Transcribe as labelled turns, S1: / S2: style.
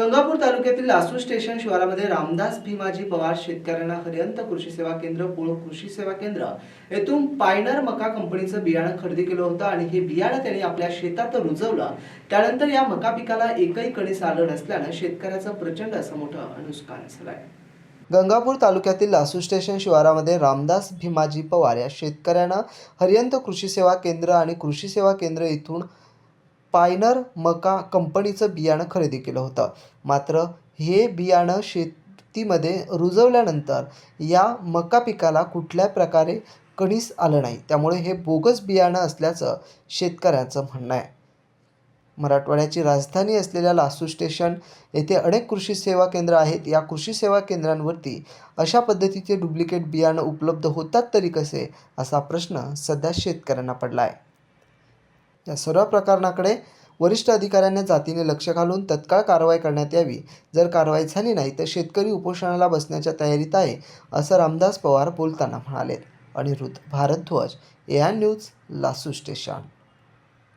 S1: गंगापूर तालुक्यातील लासूर स्टेशन शिवारामध्ये रामदास भीमाजी पवार शेतकऱ्यांना हरियंत कृषी सेवा केंद्र पोळ कृषी सेवा केंद्र येथून पायनर मका कंपनीचं बियाणं खरेदी केलं होतं आणि हे बियाणं त्यांनी आपल्या शेतात रुजवलं. त्यानंतर या मका पिकाला एकही कणीस आलं नसल्यानं शेतकऱ्याचं प्रचंड असं मोठं नुकसान आहे गंगापूर तालुक्यातील लासू स्टेशन शिवारामध्ये रामदास भीमाजी पवार या शेतकऱ्यांना हरियंत कृषी सेवा केंद्र आणि कृषी सेवा केंद्र इथून पायनर मका कंपनीचं बियाणं खरेदी केलं होतं. मात्र हे बियाणं शेतीमध्ये रुजवल्यानंतर या मका पिकाला कुठल्या प्रकारे कणीस आलं नाही? त्यामुळे हे बोगस बियाणं असल्याचं शेतकऱ्यांचं म्हणणं आहे. मराठवाड्याची राजधानी असलेल्या लासू स्टेशन येथे अनेक कृषी सेवा केंद्र आहेत. या कृषी सेवा केंद्रांवरती अशा पद्धतीचे डुप्लिकेट बियाणं उपलब्ध होतात तरी कसे? असा प्रश्न सध्या शेतकऱ्यांना पडला आहे या सर्व प्रकरणाकडे वरिष्ठ अधिकाऱ्यांनी जातीने लक्ष घालून तत्काळ कारवाई करण्यात यावी. जर कारवाई झाली नाही तर शेतकरी उपोषणाला बसण्याच्या तयारीत आहे असं रामदास पवार बोलताना म्हणाले Aniruddha Bharadwaj A I news Lasur station.